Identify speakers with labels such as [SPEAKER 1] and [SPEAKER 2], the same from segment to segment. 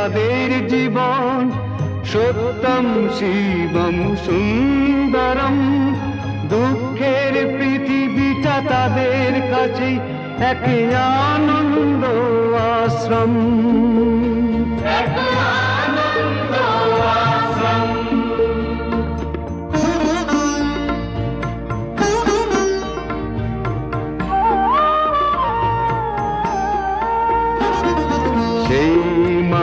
[SPEAKER 1] যাদের জীবন সত্যম শিবম সুন্দরম। দুঃখের পৃথিবীটা তাদের কাছে এক আনন্দ আশ্রম।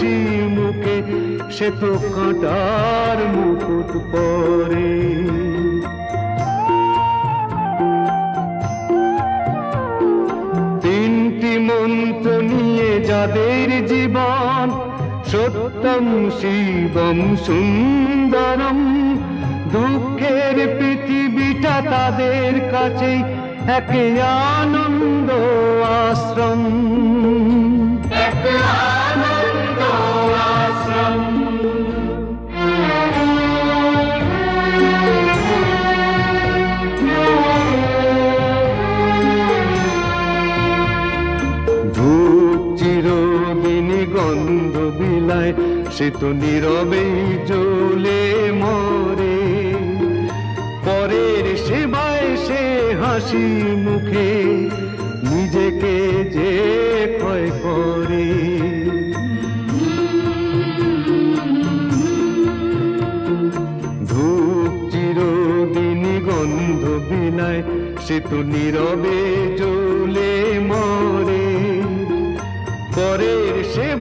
[SPEAKER 1] হাসি মুখে, সে তো কাঁটার মুকুট পরে। তিনটি মন্ত্র নিয়ে যাদের জীবন, সত্যম শিবম সুন্দরম, দুঃখের পৃথিবীটা তাদের কাছে এক আনন্দ আশ্রম। সে তো নীরবে জ্বলে মরে। পরের সেবায় সে হাসি মুখে, নিজেকে যে ক্ষয় করে। ধূপ চিরদিন গন্ধ বিনায়, সে তো নীরবে জ্বলে মরে। পরের সে